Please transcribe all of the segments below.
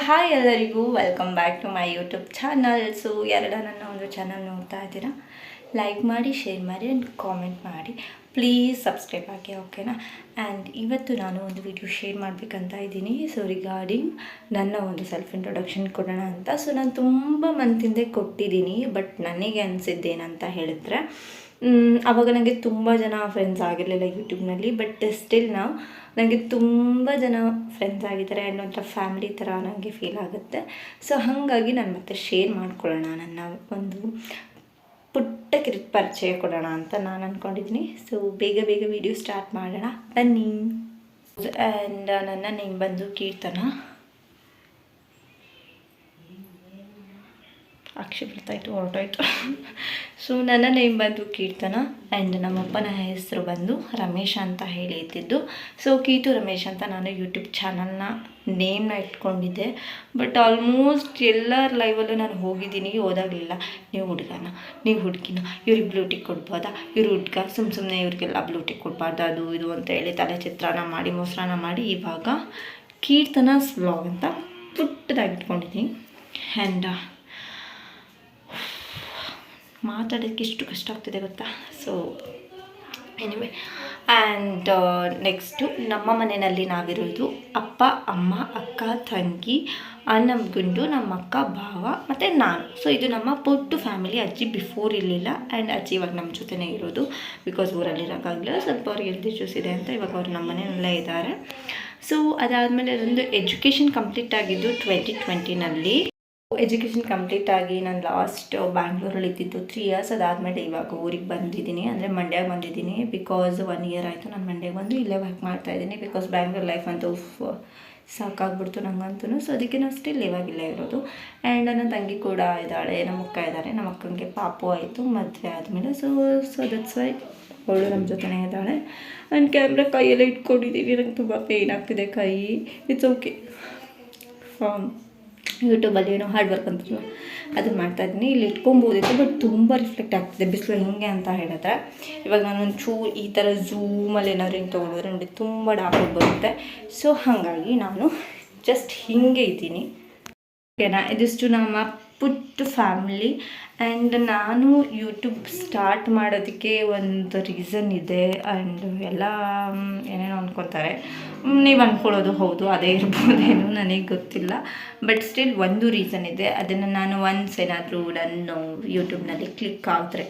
Hi ಎಲ್ಲರಿಗೂ. Welcome back to my YouTube channel so ಯಾರೆಲ್ಲ ನನ್ನ ಒಂದು ಚಾನಲ್ ನೋಡ್ತಾ ಇದ್ದೀರಾ ಲೈಕ್ ಮಾಡಿ ಶೇರ್ ಮಾಡಿ ಆ್ಯಂಡ್ ಕಾಮೆಂಟ್ ಮಾಡಿ. ಪ್ಲೀಸ್ ಸಬ್ಸ್ಕ್ರೈಬ್ ಆಗಿ ಓಕೆನಾ ಆ್ಯಂಡ್ ಇವತ್ತು ನಾನು ಒಂದು ವಿಡಿಯೋ ಶೇರ್ ಮಾಡಬೇಕಂತ ಇದ್ದೀನಿ. ಸೊ ರಿಗಾರ್ಡಿಂಗ್ ನನ್ನ ಒಂದು ಸೆಲ್ಫ್ ಇಂಟ್ರೊಡಕ್ಷನ್ ಕೊಡೋಣ ಅಂತ. ಸೊ ನಾನು ತುಂಬ ಮಂತಿಂದೆ ಕೊಟ್ಟಿದ್ದೀನಿ ಬಟ್ ನನಗೆ ಅನಿಸಿದ್ದೇನಂತ ಹೇಳಿದ್ರೆ ಆವಾಗ ನನಗೆ ತುಂಬ ಜನ ಫ್ರೆಂಡ್ಸ್ ಆಗಿರಲಿಲ್ಲ ಯೂಟ್ಯೂಬ್ನಲ್ಲಿ ಬಟ್ ಸ್ಟಿಲ್ ನಾವು ನನಗೆ ತುಂಬ ಜನ ಫ್ರೆಂಡ್ಸ್ ಆಗಿದ್ದಾರೆ ಅನ್ನೋ ಒಂಥರ ಫ್ಯಾಮಿಲಿ ಥರ ನನಗೆ ಫೀಲ್ ಆಗುತ್ತೆ. ಸೊ ಹಾಗಾಗಿ ನಾನು ಮತ್ತೆ ಶೇರ್ ಮಾಡ್ಕೊಳ್ಳೋಣ, ನನ್ನ ಒಂದು ಪುಟ್ಟ ಕಿರಿಕ್ ಪರಿಚಯ ಕೊಡೋಣ ಅಂತ ನಾನು ಅಂದ್ಕೊಂಡಿದ್ದೀನಿ ಸೊ ಬೇಗ ಬೇಗ ವಿಡಿಯೋ ಸ್ಟಾರ್ಟ್ ಮಾಡೋಣ. ಬನ್ನಿ. ಆ್ಯಂಡ್ ನನ್ನ ನೇಮ್ ಬಂದು ಕೀರ್ತನ. ಅಕ್ಷಿ ಬರ್ತಾಯಿತ್ತು ಹೊರಟೋಯ್ತು. ಸೊ ನನ್ನ ನೇಮ್ ಬಂದು ಕೀರ್ತನ ಆ್ಯಂಡ್ ನಮ್ಮಪ್ಪನ ಹೆಸರು ಬಂದು ರಮೇಶ್ ಅಂತ ಹೇಳಿ ಇದ್ದಿದ್ದು. ಸೊ ಕೀತು ರಮೇಶ್ ಅಂತ ನಾನು ಯೂಟ್ಯೂಬ್ ಚಾನಲ್ನ ನೇಮ್ನ ಇಟ್ಕೊಂಡಿದ್ದೆ. ಬಟ್ ಆಲ್ಮೋಸ್ಟ್ ಎಲ್ಲರ ಲೈವಲ್ಲೂ ನಾನು ಹೋಗಿದ್ದೀನಿ ಓದಾಗಲಿಲ್ಲ ನೀವು ಹುಡುಗನ, ನೀವು ಹುಡುಗಿನ, ಇವ್ರಿಗೆ ಬ್ಲೂಟಿಕ್ ಕೊಡ್ಬೋದಾ? ಇವ್ರು ಹುಡ್ಗ ಸುಮ್ಮ ಸುಮ್ಮನೆ ಇವ್ರಿಗೆಲ್ಲ ಬ್ಲೂಟಿಕ್ ಕೊಡಬಾರ್ದು, ಅದು ಇದು ಅಂತ ಹೇಳಿ ತಲೆ ಚಿತ್ರಾನ್ನ ಮಾಡಿ, ಮೊಸರನ್ನ ಮಾಡಿ ಇವಾಗ ಕೀರ್ತನ ಸ್ಲಾಗ್ ಅಂತ ಪುಟ್ಟದಾಗಿ ಇಟ್ಕೊಂಡಿದ್ದೀನಿ. ಆ್ಯಂಡ್ ಮಾತಾಡೋಕ್ಕೆ ಎಷ್ಟು ಕಷ್ಟ ಆಗ್ತಿದೆ ಗೊತ್ತಾ? ಸೊ ಎನಿವೆ ಆ್ಯಂಡ್ ನೆಕ್ಸ್ಟು ನಮ್ಮ ಮನೆಯಲ್ಲಿ ನಾವಿರೋದು ಅಪ್ಪ, ಅಮ್ಮ, ಅಕ್ಕ, ತಂಗಿ ನಮ್ಮ ಗುಂಡು ನಮ್ಮ ಅಕ್ಕ ಭಾವ ಮತ್ತು ನಾನು. ಸೊ ಇದು ನಮ್ಮ ಪುಟ್ಟು ಫ್ಯಾಮಿಲಿ ಅಜ್ಜಿ ಬಿಫೋರ್ ಇರಲಿಲ್ಲ ಆ್ಯಂಡ್ ಅಜ್ಜಿ ಇವಾಗ ನಮ್ಮ ಜೊತೆನೇ ಇರೋದು ಬಿಕಾಸ್ ಊರಲ್ಲಿ ಇರೋಕ್ಕಾಗಲಿಲ್ಲ. ಸ್ವಲ್ಪ ಅವ್ರಿಗೆ ಹೆಲ್ತ್ ಇಶ್ಯೂಸ್ ಇದೆ ಅಂತ ಇವಾಗ ಅವ್ರು ನಮ್ಮ ಮನೆಯಲ್ಲೇ ಇದ್ದಾರೆ. ಸೊ ಅದಾದಮೇಲೆ ಅದೊಂದು ಎಜುಕೇಷನ್ ಕಂಪ್ಲೀಟ್ ಆಗಿದ್ದು ಟ್ವೆಂಟಿ ಟ್ವೆಂಟಿನಲ್ಲಿ ಎಜುಕೇಷನ್ ಕಂಪ್ಲೀಟ್ ಆಗಿ ನಾನು ಲಾಸ್ಟ್ ಬ್ಯಾಂಗ್ಳೂರಲ್ಲಿ ಇದ್ದಿದ್ದು ತ್ರೀ ಇಯರ್ಸ್ ಅದಾದಮೇಲೆ ಇವಾಗ ಊರಿಗೆ ಬಂದಿದ್ದೀನಿ. ಅಂದರೆ ಮಂಡ್ಯಾಗೆ ಬಂದಿದ್ದೀನಿ. ಬಿಕಾಸ್ ಒನ್ ಇಯರ್ ಆಯಿತು ನಾನು ಮಂಡ್ಯಾಗೆ ಬಂದು ಇಲ್ಲೇ ವರ್ಕ್ ಮಾಡ್ತಾ ಇದ್ದೀನಿ. ಬಿಕಾಸ್ ಬ್ಯಾಂಗ್ಳೂರ್ ಲೈಫ್ ಅಂತೂ ಸಾಕಾಗ್ಬಿಡ್ತು ನನಗಂತೂ ಸೊ ಅದಕ್ಕೆ ನಾನು ಸ್ಟಿಲ್ ಇವಾಗಿಲ್ಲ ಇರೋದು. ಆ್ಯಂಡ್ ನನ್ನ ತಂಗಿ ಕೂಡ ಇದ್ದಾಳೆ. ನಮ್ಮ ಅಕ್ಕ ಇದ್ದಾರೆ. ನಮ್ಮ ಅಕ್ಕನಿಗೆ ಪಾಪು ಆಯಿತು, ಮದುವೆ ಆದಮೇಲೆ. ಸೊ ಸೊ ದಟ್ಸ್ ವೈ ಅವಳು ನಮ್ಮ ಜೊತೆನೇ ಇದ್ದಾಳೆ. ಆ್ಯಂಡ್ ಕ್ಯಾಮ್ರಾ ಕೈಯೆಲ್ಲ ಇಟ್ಕೊಂಡಿದ್ದೀನಿ ನಂಗೆ ತುಂಬ ಪೇಯ್ನ್ ಆಗ್ತಿದೆ ಕೈ. ಇಟ್ಸ್ ಓಕೆ ಯೂಟ್ಯೂಬಲ್ಲಿ ಏನೋ ಹಾರ್ಡ್ ವರ್ಕ್ ಅಂತಲ್ಲ ಮಾಡ್ತಾ ಇದ್ದೀನಿ. ಇಲ್ಲಿ ಇಟ್ಕೊಬೋದಿತ್ತು ಬಟ್ ತುಂಬ ರಿಫ್ಲೆಕ್ಟ್ ಆಗ್ತಿದೆ. ಬಿಸಿಲು ಹೆಂಗೆ ಅಂತ ಹೇಳಿದ್ರೆ. ಇವಾಗ ನಾನು ಒಂಚೂರು ಈ ಥರ ಝೂಮಲ್ಲಿ ಏನಾದ್ರು ಹಿಂಗೆ ತೊಗೊಂಡ್ರೆ ನೋಡಿ ತುಂಬ ಡಾಕ್ ಬರುತ್ತೆ. ಸೊ ಹಾಗಾಗಿ ನಾನು ಜಸ್ಟ್ ಹಿಂಗೆ ಇದ್ದೀನಿ. ಓಕೆನಾ ಇದಿಷ್ಟು ನಮ್ಮ ಪುಟ್ಟ ಫ್ಯಾಮಿಲಿ ಆ್ಯಂಡ್ ನಾನು ಯೂಟ್ಯೂಬ್ ಸ್ಟಾರ್ಟ್ ಮಾಡೋದಕ್ಕೆ ಒಂದು ರೀಸನ್ ಇದೆ ಆ್ಯಂಡ್ ಎಲ್ಲ ಏನೇನು ಅಂದ್ಕೊತಾರೆ ನೀವು ಅಂದ್ಕೊಳ್ಳೋದು ಹೌದು, ಅದೇ ಇರ್ಬೋದೇನು ನನಗೆ ಗೊತ್ತಿಲ್ಲ. ಬಟ್ ಸ್ಟಿಲ್ ಒಂದು ರೀಸನ್ ಇದೆ, ಅದನ್ನು ನಾನು ಒನ್ಸ್ ಏನಾದರೂ ನನ್ನ ಯೂಟ್ಯೂಬ್ನಲ್ಲಿ ಕ್ಲಿಕ್ ಆದರೆ,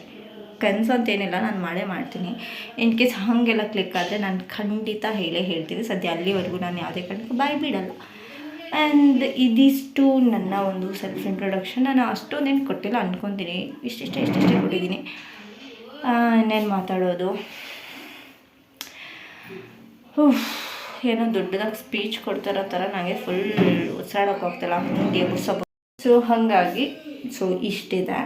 ಕನಸು ಅಂತೇನಿಲ್ಲ, ನಾನು ಮಾಡೇ ಮಾಡ್ತೀನಿ. ಇನ್ ಕೇಸ್ ಹಾಗೆಲ್ಲ ಕ್ಲಿಕ್ ಆದರೆ ನಾನು ಖಂಡಿತ ಹೇಳೇ ಹೇಳ್ತೀನಿ, ಸದ್ಯ ಅಲ್ಲಿವರೆಗೂ ನಾನು ಯಾವುದೇ ಕಾರಣಕ್ಕೂ ಬಾಯ್ ಬಿಡಲ್ಲ. ಆ್ಯಂಡ್ ಇದಿಷ್ಟು ನನ್ನ ಒಂದು ಸೆಲ್ಫ್ ಇಂಟ್ರೊಡಕ್ಷನ್ ನಾನು ಅಷ್ಟೊಂದೇನು ಕೊಟ್ಟಿಲ್ಲ ಅಂದ್ಕೊತೀನಿ ಇಷ್ಟಿಷ್ಟೇ ಇಷ್ಟಿಷ್ಟೇ ಕೊಟ್ಟಿದ್ದೀನಿ. ಇನ್ನೇನು ಮಾತಾಡೋದು? ಏನೋ ದೊಡ್ಡದಾಗಿ ಸ್ಪೀಚ್ ಕೊಡ್ತಾರೋ ಥರ ನನಗೆ ಫುಲ್ ಉಸಿರಾಡೋಕೆ ಹೋಗ್ತಿಲ್ಲ ಹಿಂಗೆ ಸೊ ಹಾಗಾಗಿ ಸೊ ಇಷ್ಟಿದೆ.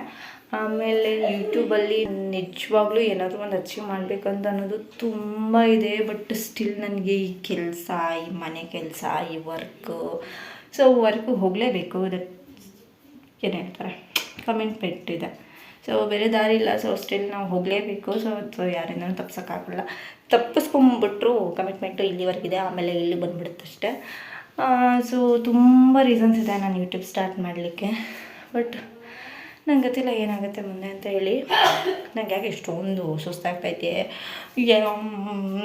ಆಮೇಲೆ ಯೂಟ್ಯೂಬಲ್ಲಿ ನಿಜವಾಗ್ಲೂ ಏನಾದರೂ ಒಂದು ಅಚೀವ್ ಮಾಡಬೇಕಂತ ಅನ್ನೋದು ತುಂಬ ಇದೆ ಬಟ್ ಸ್ಟಿಲ್ ನನಗೆ ಈ ಕೆಲಸ, ಈ ಮನೆ ಕೆಲಸ, ಈ ವರ್ಕು ಸೊ ವರ್ಕು ಹೋಗಲೇಬೇಕು. ದಟ್ ಏನು ಹೇಳ್ತಾರೆ? ಕಮಿಟ್ಮೆಂಟ್ ಇದೆ ಸೊ ಬೇರೆ ದಾರಿ ಇಲ್ಲ. ಸೊ ಸ್ಟಿಲ್ ನಾವು ಹೋಗಲೇಬೇಕು. ಸೊ ಅದು ಯಾರಿಂದ ತಪ್ಸೋಕ್ಕಾಗಲ್ಲ. ತಪ್ಪಿಸ್ಕೊಂಬಿಟ್ರು ಕಮಿಟ್ಮೆಂಟು ಇಲ್ಲಿವರೆಗಿದೆ ಆಮೇಲೆ ಇಲ್ಲಿ ಬಂದ್ಬಿಡುತ್ತೆ ಅಷ್ಟೇ. ಸೊ ತುಂಬ ರೀಸನ್ಸ್ ಇದೆ ನಾನು ಯೂಟ್ಯೂಬ್ ಸ್ಟಾರ್ಟ್ ಮಾಡಲಿಕ್ಕೆ. ಬಟ್ ನಂಗೆ ಗೊತ್ತಿಲ್ಲ ಏನಾಗುತ್ತೆ ಮುಂದೆ ಅಂತ ಹೇಳಿ. ನಂಗೆ ಯಾಕೆ ಇಷ್ಟೊಂದು ಸುಸ್ತಾಗ್ತೈತೆ. ಏನೋ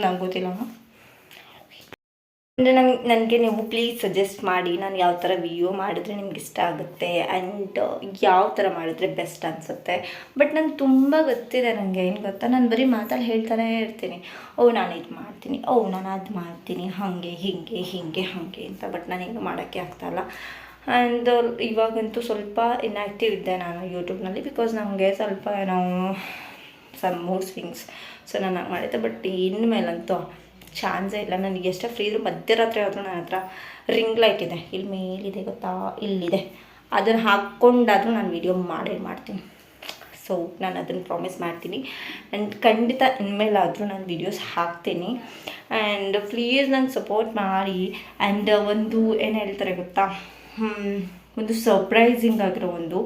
ನಂಗೆ ಗೊತ್ತಿಲ್ಲ. ಅಂದರೆ ನಂಗೆ, ನನಗೆ ನೀವು ಪ್ಲೀಸ್ ಸಜೆಸ್ಟ್ ಮಾಡಿ, ನಾನು ಯಾವ ಥರ ವಿಡಿಯೋ ಮಾಡಿದ್ರೆ ನಿಮ್ಗೆ ಇಷ್ಟ ಆಗುತ್ತೆ ಆ್ಯಂಡ್ ಯಾವ ಥರ ಮಾಡಿದ್ರೆ ಬೆಸ್ಟ್ ಅನಿಸುತ್ತೆ. ಬಟ್ ನಂಗೆ ತುಂಬ ಗೊತ್ತಿದೆ ನನಗೆ ಏನು ಗೊತ್ತಾ? ನಾನು ಬರೀ ಮಾತಲ್ಲಿ ಹೇಳ್ತಾನೆ ಇರ್ತೀನಿ. ಓ, ನಾನು ಇದು ಮಾಡ್ತೀನಿ. ಓ, ನಾನು ಅದು ಮಾಡ್ತೀನಿ. ಹಾಗೆ, ಹೀಗೆ ಹೀಗೆ, ಹಾಗೆ ಅಂತ. ಬಟ್ ನಾನೇನು ಮಾಡೋಕ್ಕೆ ಆಗ್ತಾಯಿಲ್ಲ ಆ್ಯಂಡ್ ಇವಾಗಂತೂ ಸ್ವಲ್ಪ ಇನ್ಆ್ಯಕ್ಟಿವ್ ಇದ್ದೆ ನಾನು ಯೂಟ್ಯೂಬ್ನಲ್ಲಿ ಬಿಕಾಸ್ ನನಗೆ ಸ್ವಲ್ಪ ಏನೋ ಸಮ್ ಮೂಡ್ ಸ್ವಿಂಗ್ಸ್ ಸೊ ನಾನು ಹಂಗೆ ಮಾಡಿದ್ದೆ. ಬಟ್ ಇನ್ಮೇಲಂತೂ ಚಾನ್ಸೇ ಇಲ್ಲ. ನನಗೆ ಎಷ್ಟೇ ಫ್ರೀ ಇದ್ರೂ ಮಧ್ಯರಾತ್ರಿ ಆದರೂ ನನ್ನ ಹತ್ರ ರಿಂಗ್ ಲೈಟ್ ಇದೆ. ಇಲ್ಲಿ ಮೇಲಿದೆ ಗೊತ್ತಾ? ಇಲ್ಲಿದೆ. ಅದನ್ನು ಹಾಕ್ಕೊಂಡಾದರೂ ನಾನು ವೀಡಿಯೋ ಮಾಡೇ ಮಾಡ್ತೀನಿ. ಸೊ ನಾನು ಅದನ್ನು ಪ್ರಾಮಿಸ್ ಮಾಡ್ತೀನಿ. ಆ್ಯಂಡ್ ಖಂಡಿತ ಇನ್ಮೇಲಾದರೂ ನಾನು ವೀಡಿಯೋಸ್ ಹಾಕ್ತೀನಿ. ಆ್ಯಂಡ್ ಪ್ಲೀಸ್ ನಂಗೆ ಸಪೋರ್ಟ್ ಮಾಡಿ. ಆ್ಯಂಡ್ ಒಂದು ಏನು ಹೇಳ್ತಾರೆ ಗೊತ್ತಾ? ಒಂದು ಸರ್ಪ್ರೈಸಿಂಗ್ ಆಗಿರೋ ಒಂದು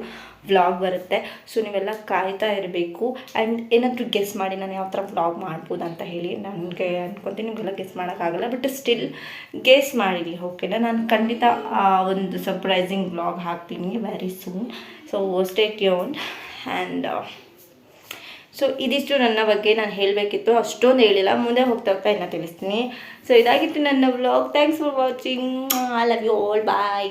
ವ್ಲಾಗ್ ಬರುತ್ತೆ. ಸೊ ನೀವೆಲ್ಲ ಕಾಯ್ತಾ ಇರಬೇಕು. ಆ್ಯಂಡ್ ಏನಾದರೂ ಗೆಸ್ ಮಾಡಿ ನಾನು ಯಾವ ಥರ ವ್ಲಾಗ್ ಮಾಡ್ಬೋದು ಅಂತ ಹೇಳಿ ನನಗೆ ಅಂದ್ಕೊತೀನಿ ನಿಮಗೆಲ್ಲ ಗೆಸ್ ಮಾಡೋಕ್ಕಾಗಲ್ಲ ಬಟ್ ಸ್ಟಿಲ್ ಗೆಸ್ ಮಾಡಿರಿ ಓಕೆನಾ ನಾನು ಖಂಡಿತ ಒಂದು ಸರ್ಪ್ರೈಸಿಂಗ್ ವ್ಲಾಗ್ ಹಾಕ್ತೀನಿ ವೆರಿ ಸೂನ್ ಸೊ ಸ್ಟೇಟ್ ಯೋನ್ ಆ್ಯಂಡ್ ಸೊ ಇದಿಷ್ಟು ನನ್ನ ಬಗ್ಗೆ ನಾನು ಹೇಳಬೇಕಿತ್ತು. ಅಷ್ಟೊಂದು ಹೇಳಿಲ್ಲ. ಮುಂದೆ ಹೋಗ್ತಾ ಹೋಗ್ತಾ ಇನ್ನು ತಿಳಿಸ್ತೀನಿ. ಸೊ ಇದಾಗಿತ್ತು ನನ್ನ vlog thanks for watching I love you all bye